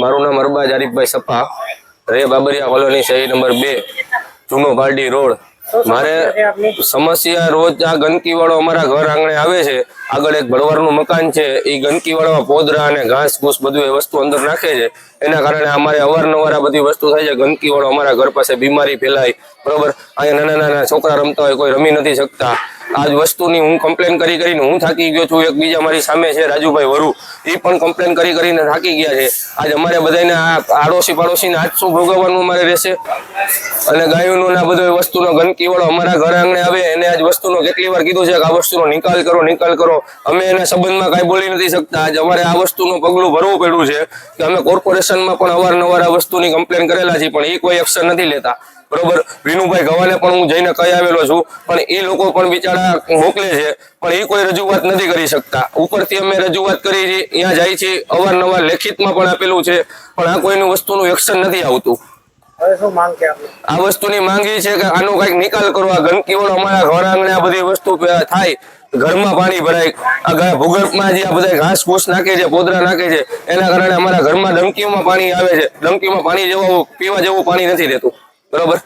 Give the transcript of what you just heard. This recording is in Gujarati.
મારું નામ અરબાજ હરીફભાઈ સપા. રે બાબરિયા કોલોની શહેર નંબર બે જૂનો પારડી રોડ. મારે સમસ્યા રોજ આ ગંદકી વાળો અમારા ઘર આંગણે આવે છે. આગળ એક ભરવાડનું મકાન છે. એ ગંદકી વાળામાં પોદરા અને ઘાસ ફૂસ બધું એ વસ્તુ અંદર નાખે છે. એના કારણે અમારે અવારનવાર આ બધી વસ્તુ થાય છે. ગંદકી વાળો અમારા ઘર પાસે બીમારી ફેલાય. બરોબર? અહીંયા નાના નાના છોકરા રમતા હોય કોઈ રમી નથી શકતા. આ જ વસ્તુની હું કમ્પ્લેન કરી કરીને હું થાકી ગયો છું. એક બીજા મારી સામે છે, રાજુભાઈ વરુ. એ પણ કમ્પ્લેન કરી કરીને થાકી ગયા છે. આજ અમારે બધાને આ આડોશી પાડોશીને આજ શું ભોગવવાનું અમારે રહેશે? અને ગાયોનો ને બધો વસ્તુનો ગંદકી વાળો અમારા ઘર આંગણે આવે, એને આજ વસ્તુનો કેટલી વાર કીધું છે કે આ વસ્તુનો નિકાલ કરો નિકાલ કરો. અમે એના સંબંધમાં કાંઈ બોલી નથી શકતા. આજ અમારે આ વસ્તુનું પગલું ભરવું પડ્યું છે કે અમે કોર્પોરેશનમાં પણ અવારનવાર આ વસ્તુની કમ્પ્લેન કરેલા છે પણ એ કોઈ એક્શન નથી લેતા. બરોબર? વિનુભાઈ ગવાને પણ હું જઈને કહી આવેલો છું. પણ એ લોકો પણ બિચારા મોકલે છે. પણ એ કોઈ રજૂઆત નથી કરી શકતા. ઉપરથી અમે રજૂઆત કરી છે ત્યાં જાય છે અવારનવાર લેખિતમાં પણ આપેલું છે. પણ આ કોઈનું વસ્તુનું એક્શન નથી આવતું. આ વસ્તુની માંગી છે કે આનો કંઈક નિકાલ કરો આ ગંદકી વાળો અમારા ઘર આંગણે આ બધી વસ્તુ થાય. ઘરમાં પાણી ભરાય. ભૂગર્ભમાં જે આ બધા ઘાસ ફૂસ નાખે છે પોદરા નાખે છે એના કારણે અમારા ઘરમાં ડંકીઓમાં પાણી આવે છે. ડંકીમાં પાણી જેવું પીવા જેવું પાણી નથી રહેતું બરોબર?